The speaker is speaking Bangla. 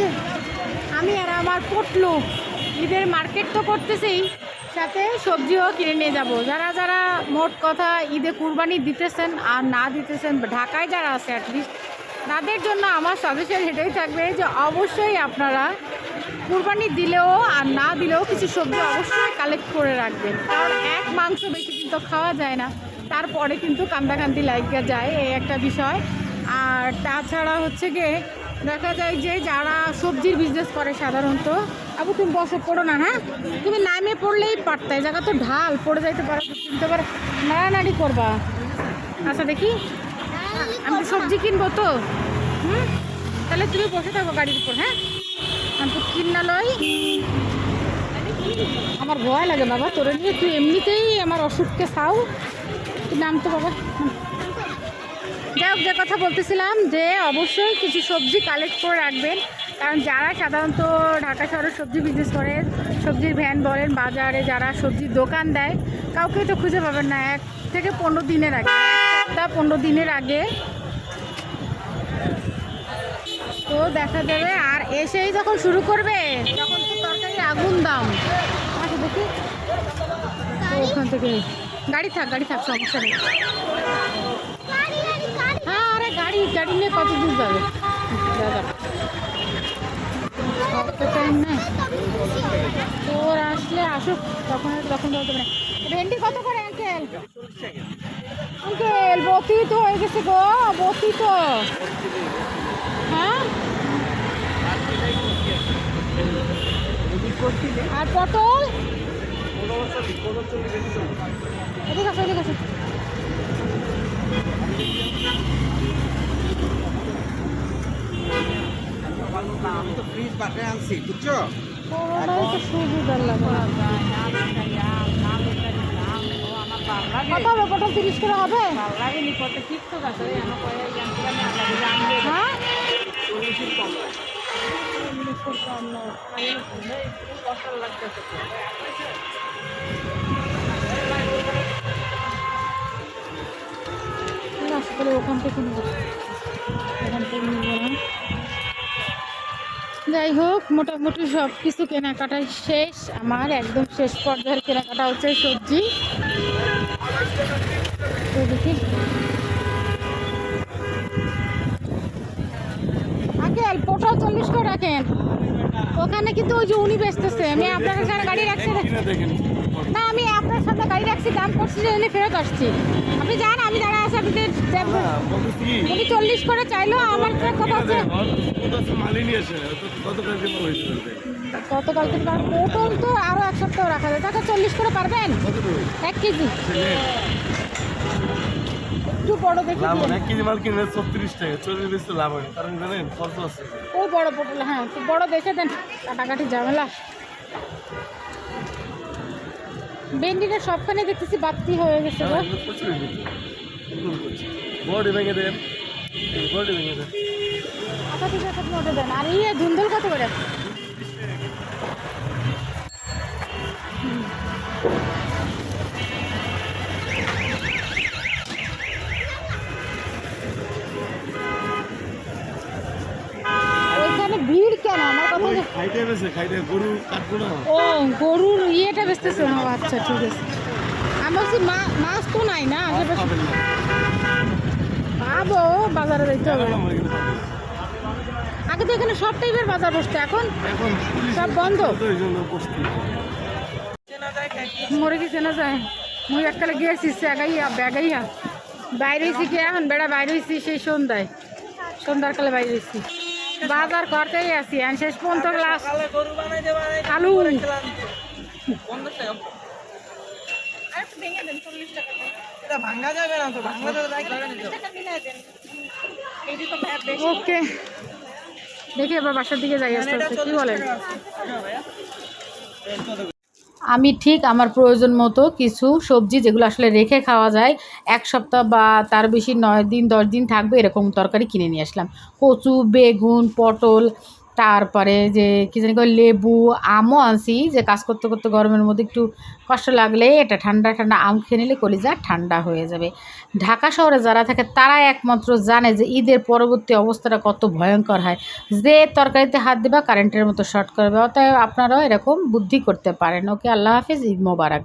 যে আমি আর আমার পটলু, ঈদের মার্কেট তো করতেছি সাথে সবজিও কিনে নিয়ে যাব। যারা যারা মোট কথা ঈদে কুরবানি দিতেছেন আর না দিতেছেন, ঢাকায় যারা আছে অ্যাটলিস্ট তাদের জন্য আমার সাজেশন এটাই থাকবে যে অবশ্যই আপনারা কুরবানি দিলেও আর না দিলেও কিছু সবজি অবশ্যই কালেক্ট করে রাখবেন। কারণ এক মাংস বেশি কিন্তু খাওয়া যায় না, তারপরে কিন্তু কান্দাকান্দি লাগিয়ে যায়, এই একটা বিষয়। আর তাছাড়া হচ্ছে গিয়ে দেখা যায় যে যারা সবজির বিজনেস করে সাধারণত, আবু তুমি বসে, পড়ো না হ্যাঁ? তুমি নামে পড়লেই পারতে জায়গা তো ঢাল পড়ে যাইতে পারো, কিনতে পারো নাড়ানাড়ি করবা। আচ্ছা দেখি। আমি সবজি কিনবো তো। হুম? তাহলে তুমি বসে থাকো গাড়ির উপর হ্যাঁ? আমি তো কিনা লই। আমার ভয় লাগে বাবা, তোরে নিয়ে তুই এমনিতেই আমার অসুখকে খাও তুই নাম তো বাবা যাই হোক, যে কথা বলতেছিলাম যে অবশ্যই কিছু সবজি কালেক্ট করে রাখবেন। কারণ যারা সাধারণত ঢাকা শহরে সবজি বিজনেস করে, সবজির ভ্যান বলেন, বাজারে যারা সবজির দোকান দেয়, কাউকেই তো খুঁজে পাবেন না। এক থেকে পনেরো দিনের আগে সপ্তাহ পনেরো দিনের আগে। তো দেখা যাবে, আর এসেই যখন শুরু করবে, তখন তো আগুন দাম। আচ্ছা দেখি। ওখান থেকে গাড়ি থাক গাড়ি থাক, সমস্যা নেই। গাড়ি গাড়ি নিয়ে কত দূর যাবে? দাদা। টাইম নেই। তোর আসলে আসুক, তখন তখন বলতে পারে ভেন্ডি কত করে আঙ্কেল আঙ্কেল বতি তো হয়ে গেছে গো, বতি তো। হ্যাঁ? আর পটল? এদিকে আসো। ফ্রিজ বাসায় আনছি বুঝছ? কত হবে পটল তিরিশ করে হবে? হ্যাঁ? না, আসলে ওখান থেকে নিবো না যাই হোক, মোটামুটি সব কিছু কেনাকাটাই শেষ। আমার একদম শেষ পর্যায়ের কেনাকাটা হচ্ছে সবজি। পটল চল্লিশ করে রাখেন। ওখানে কিন্তু ওই যে উনি বেচতেছে। আমি আপনার গাড়ি রাখছি। রাখছি দাম করছি যে এনে ফেরত আসছি। আপনি যান আমি যারা আছে আপনি দেখবেন উনি চল্লিশ করে চাইলো আমার কথা থেকে পটল তো আরও এক সপ্তাহ রাখা যায়। তাকে চল্লিশ করে পারবেন? এক কেজি। একটু বড় দেখি লাভ দিন। কেজি মাল কিনলে ছত্রিশ টাকা চল্লিশ বেশি লাভ হয় কারণ জানেন খরচ আছে। ওই বড় পটল হ্যাঁ বড় দেখে দেন। কাটাকাটি ঝামেলা। ভেন্ডিটা সবখানে দেখতেছি বাতি হয়ে গেছে বডি ভেঙে দেন বডি ভেঙে আচ্ছা দেন। আর ইয়ে ধুন্দল কত করে? খাইতে বেছে খাইতে গরু কাটবো না। ও গরুর ইয়েটা বেচতেছে। ও আচ্ছা ঠিক আছে। আমি বলছি মাছ তো নাই না পাবো বাজারে যাইতে হবে। আগে তো এখানে সব টাইপের বাজার বসতো এখন সব বন্ধ। মরে গেছে না যায়? মুই এককালে গিয়েছি সেগাইয়া ব্যাগাইয়া। বাইরে হয়েছি কি এখন? বেড়া বাইরে হয়েছি সেই সন্ধ্যায়। সন্ধ্যার কালে বাইরে হয়েছি বাজার করতেই আছি আমি শেষ পর্যন্ত গ্লাস আলু। ওকে। দেখি এবার বাসার দিকে যাই আস্তে আস্তে কি বলেন? আমি ঠিক আমার প্রয়োজন মতো কিছু সবজি যেগুলো আসলে রেখে খাওয়া যায়, এক সপ্তাহ বা তার বেশি নয় দিন, দশ দিন থাকবে এরকম তরকারি কিনে নিয়ে আসলাম। কচু, বেগুন, পটল তারপরে যে কী জানি কয়, লেবু, আমও আনছি, যে কাজ করতে করতে গরমের মধ্যে একটু কষ্ট লাগলে এটা ঠান্ডা ঠান্ডা আম খেয়ে নিলে কলিজা ঠান্ডা হয়ে যাবে। ঢাকা শহরে যারা থাকে, তারাই একমাত্র জানে যে ঈদের পরবর্তী অবস্থাটা কত ভয়ঙ্কর হয়। যে তরকারিতে হাত দেবা কারেন্টের মতো শর্ট করবে, অতএব আপনারাও এরকম বুদ্ধি করতে পারেন। ওকে, আল্লাহ হাফিজ, ঈদ মোবারক।